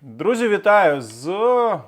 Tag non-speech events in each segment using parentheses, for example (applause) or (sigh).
Друзі, вітаю! З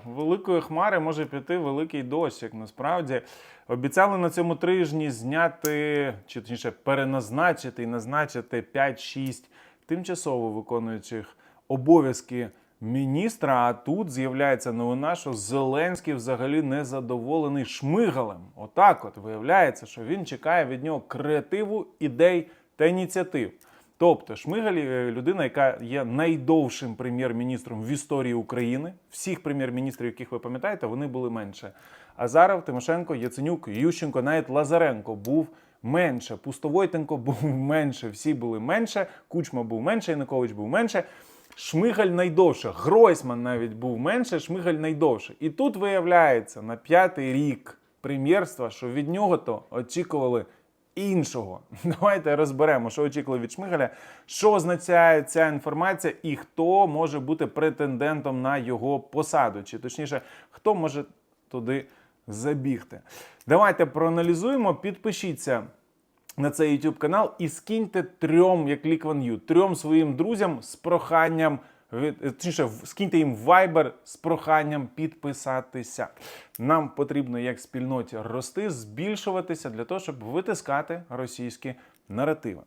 великої хмари може піти великий дощ, як насправді. Обіцяли на цьому тижні зняти, чи точніше переназначити і назначити 5-6 тимчасово виконуючих обов'язки міністра. А тут з'являється новина, що Зеленський взагалі не задоволений шмигалем. Отак, от виявляється, що він чекає від нього креативу, ідей та ініціатив. Тобто Шмигаль е, людина, яка є найдовшим прем'єр-міністром в історії України. Всіх прем'єр-міністрів, яких ви пам'ятаєте, вони були менше. Азаров, Тимошенко, Яценюк, Ющенко, навіть Лазаренко був менше. Пустовойтенко був (laughs) менше. Всі були менше. Кучма був менше, Янукович був менше. Шмигаль найдовше. Гройсман навіть був менше, Шмигаль найдовше. І тут виявляється на п'ятий рік прем'єрства, що від нього то очікували іншого. (laughs) Давайте розберемо, що очікували від Шмигаля, що означає ця інформація і хто може бути претендентом на його посаду, чи точніше, хто може туди забігти. Давайте проаналізуємо, підпишіться. На цей YouTube канал і скиньте трьом, як Лікван трьом своїм друзям з проханням, точніше, скиньте їм в Viber з проханням підписатися. Нам потрібно як спільноті рости, збільшуватися для того, щоб витискати російські наративи.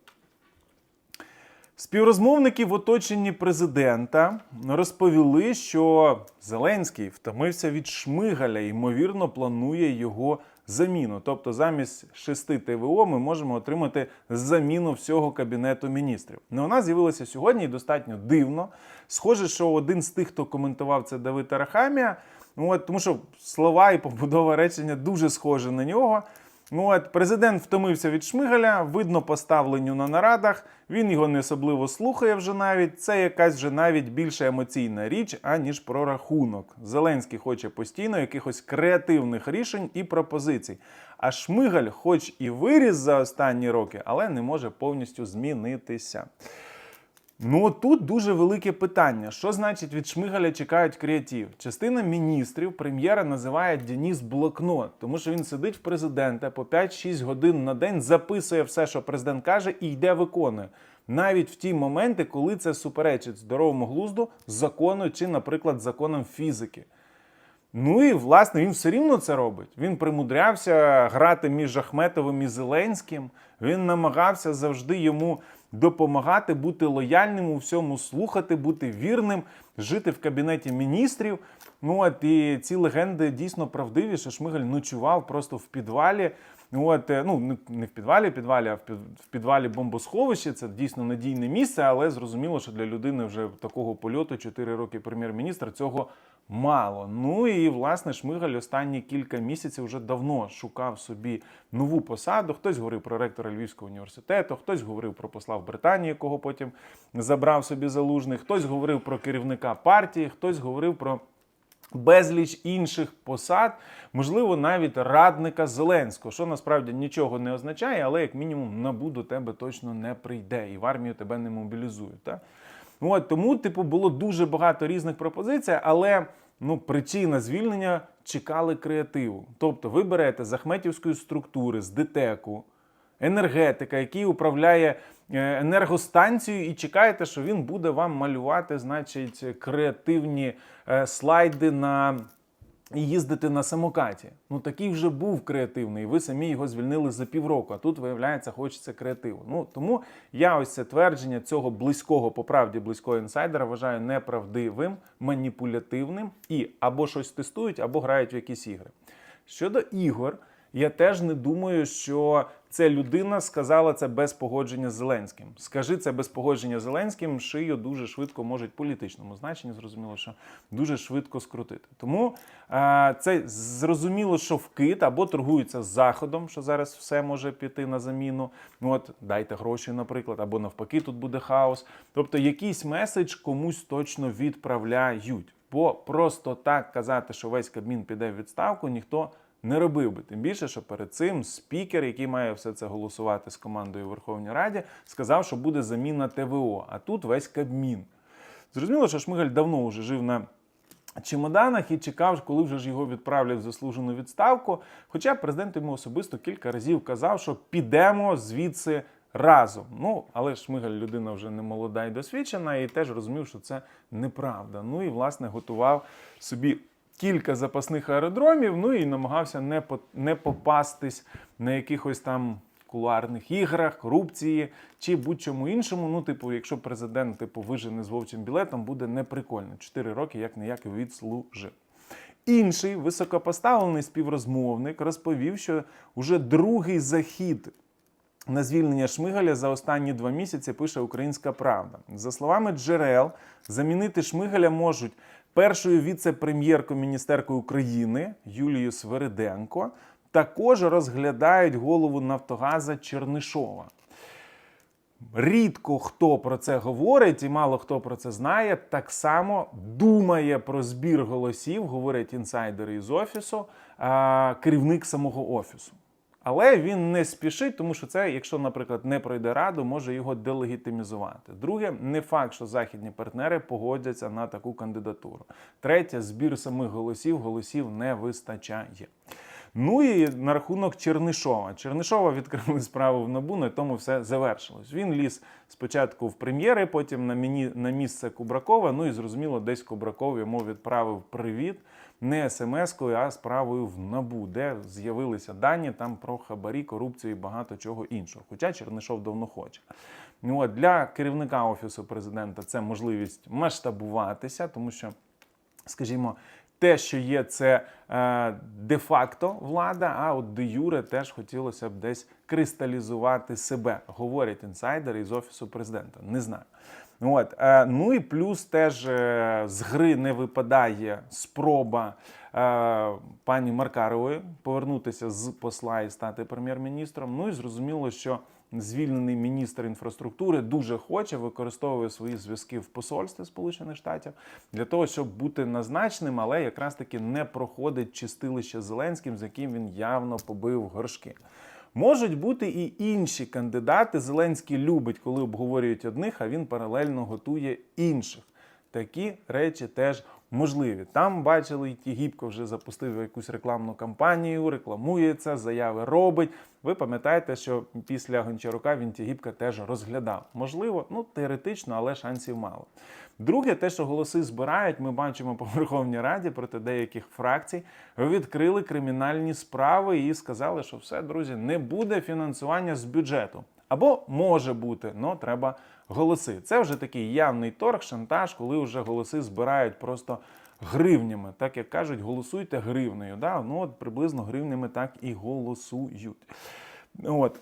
Співрозмовники в оточенні президента розповіли, що Зеленський втомився від Шмигаля ймовірно, планує його заміну. Тобто, замість шести ТВО ми можемо отримати заміну всього кабінету міністрів. Ну, вона з'явилася сьогодні і достатньо дивно. Схоже, що один з тих, хто коментував це Давид Арахамія, от, тому що слова і побудова речення дуже схожі на нього. Ну от президент втомився від Шмигаля, видно поставленню на нарадах. Він його не особливо слухає вже навіть. Це якась вже навіть більше емоційна річ, аніж прорахунок. Зеленський хоче постійно якихось креативних рішень і пропозицій. А Шмигаль, хоч і виріс за останні роки, але не може повністю змінитися. Ну тут дуже велике питання. Що значить від Шмигаля чекають креатив? Частина міністрів прем'єра називає Дініс блокнот, тому що він сидить в президента по 5-6 годин на день, записує все, що президент каже, і йде виконує. Навіть в ті моменти, коли це суперечить здоровому глузду, закону чи, наприклад, законам фізики. Ну і власне він все рівно це робить. Він примудрявся грати між Ахметовим і Зеленським. Він намагався завжди йому допомагати, бути лояльним у всьому, слухати, бути вірним, жити в кабінеті міністрів. Ну от і ці легенди дійсно правдиві, що Шмигаль ночував просто в підвалі. Ну, От, е, ну, не- в підвалі, підвалі, а в під- підвалі бомбосховища. Це дійсно надійне місце, але зрозуміло, що для людини вже такого польоту 4 роки прем'єр-міністра цього мало. Ну і власне Шмигаль останні кілька місяців вже давно шукав собі нову посаду. Хтось говорив про ректора Львівського університету, хтось говорив про посла в Британії, якого потім забрав собі залужний, хтось говорив про керівника партії, хтось говорив про безліч інших посад, можливо, навіть радника Зеленського, що насправді нічого не означає, але як мінімум набу до тебе точно не прийде і в армію тебе не мобілізують. Так? От, тому, типу, було дуже багато різних пропозицій, але ну, причина звільнення чекали креативу. Тобто, ви берете з Ахметівської структури, з ДТЕКу, енергетика, який управляє е, енергостанцією, і чекаєте, що він буде вам малювати, значить, креативні е, слайди на. І їздити на самокаті. Ну такий вже був креативний. Ви самі його звільнили за півроку. А тут виявляється, хочеться креативу. Ну тому я ось це твердження цього близького, по правді близького інсайдера вважаю неправдивим, маніпулятивним і або щось тестують, або грають в якісь ігри. Щодо ігор, я теж не думаю, що ця людина сказала це без погодження з Зеленським. Скажи це без погодження з Зеленським, шию дуже швидко можуть політичному значенні, зрозуміло, що дуже швидко скрутити. Тому е, це зрозуміло, що вкид або торгуються з заходом, що зараз все може піти на заміну. Ну от дайте гроші, наприклад, або навпаки, тут буде хаос. Тобто, якийсь меседж комусь точно відправляють. Бо просто так казати, що весь Кабмін піде в відставку, ніхто не робив би. Тим більше, що перед цим спікер, який має все це голосувати з командою у Верховній Раді, сказав, що буде заміна ТВО. А тут весь Кабмін. Зрозуміло, що Шмигаль давно вже жив на чемоданах і чекав, коли вже ж його відправлять в заслужену відставку. Хоча президент йому особисто кілька разів казав, що підемо звідси разом. Ну, але Шмигаль людина вже не молода і досвідчена, і теж розумів, що це неправда. Ну і власне готував собі кілька запасних аеродромів, ну і намагався не, по, не попастись на якихось там кулуарних іграх, корупції чи будь-чому іншому. Ну, типу, якщо президент типу вижене з вовчим білетом, буде неприкольно. Чотири роки як ніяк відслужив. Інший високопоставлений співрозмовник розповів, що уже другий захід на звільнення Шмигаля за останні два місяці пише Українська Правда. За словами джерел, замінити Шмигаля можуть першою віце-прем'єркою міністеркою України Юлію Свериденко. Також розглядають голову Нафтогаза Чернишова. Рідко хто про це говорить, і мало хто про це знає. Так само думає про збір голосів, говорять інсайдери із офісу, керівник самого офісу. Але він не спішить, тому що це, якщо, наприклад, не пройде раду, може його делегітимізувати. Друге, не факт, що західні партнери погодяться на таку кандидатуру. Третє, збір самих голосів, голосів не вистачає. Ну і на рахунок Чернишова. Чернишова відкрили справу в НАБУ, на тому все завершилось. Він ліз спочатку в прем'єри, потім на, міні, на місце Кубракова. Ну і зрозуміло, десь Кубраков йому відправив привіт не смс-кою, а справою в НАБУ, де з'явилися дані там про хабарі, корупцію і багато чого іншого. Хоча Чернишов давно хоче. Ну, от, для керівника офісу президента це можливість масштабуватися, тому що, скажімо, те, що є, це е, де-факто влада, а от де юре теж хотілося б десь кристалізувати себе, говорять інсайдери із офісу президента. Не знаю. От, е, ну і плюс теж е, з гри не випадає спроба е, пані Маркарової повернутися з посла і стати прем'єр-міністром. Ну і зрозуміло, що звільнений міністр інфраструктури дуже хоче використовує свої зв'язки в посольстві Сполучених Штатів для того, щоб бути назначеним, але якраз таки не проходить чистилище Зеленським, з яким він явно побив горшки. Можуть бути і інші кандидати. Зеленський любить, коли обговорюють одних, а він паралельно готує інших. Такі речі теж можливі. Там бачили, і Тігіпко вже запустив якусь рекламну кампанію, рекламується, заяви робить. Ви пам'ятаєте, що після Гончарука він Тігіпка теж розглядав. Можливо, ну теоретично, але шансів мало. Друге, те, що голоси збирають, ми бачимо по Верховній Раді проти деяких фракцій, відкрили кримінальні справи і сказали, що все, друзі, не буде фінансування з бюджету. Або може бути, але треба голоси. Це вже такий явний торг, шантаж, коли вже голоси збирають просто гривнями. Так як кажуть, голосуйте гривнею. Да? Ну от приблизно гривнями так і голосують. От.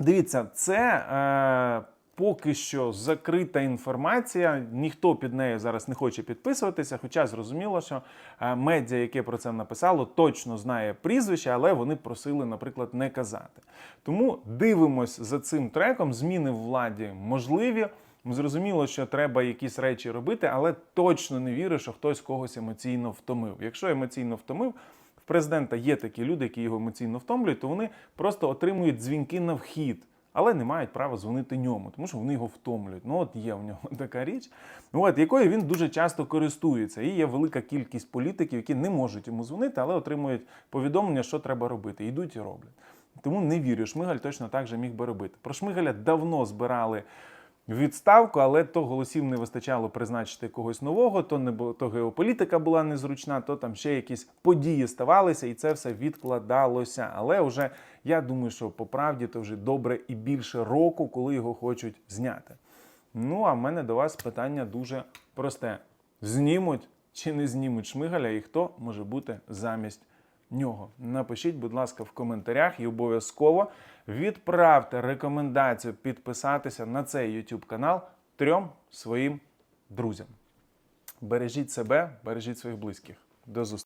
Дивіться, це е, поки що закрита інформація. Ніхто під нею зараз не хоче підписуватися. Хоча зрозуміло, що е, медіа, яке про це написало, точно знає прізвище, але вони просили, наприклад, не казати. Тому дивимось за цим треком. Зміни в владі можливі. Зрозуміло, що треба якісь речі робити, але точно не вірю, що хтось когось емоційно втомив. Якщо емоційно втомив, в президента є такі люди, які його емоційно втомлюють, то вони просто отримують дзвінки на вхід. Але не мають права дзвонити ньому, тому що вони його втомлюють. Ну от є в нього (laughs) така річ, ну от якою він дуже часто користується. І є велика кількість політиків, які не можуть йому дзвонити, але отримують повідомлення, що треба робити. Йдуть і роблять. Тому не вірю, Шмигаль точно так же міг би робити. Про Шмигаля давно збирали відставку, але то голосів не вистачало призначити когось нового, то не було, то геополітика була незручна, то там ще якісь події ставалися, і це все відкладалося. Але вже я думаю, що по правді то вже добре і більше року, коли його хочуть зняти. Ну а в мене до вас питання дуже просте: знімуть чи не знімуть Шмигаля, і хто може бути замість нього. Напишіть, будь ласка, в коментарях і обов'язково відправте рекомендацію підписатися на цей YouTube канал трьом своїм друзям. Бережіть себе, бережіть своїх близьких. До зустрічі!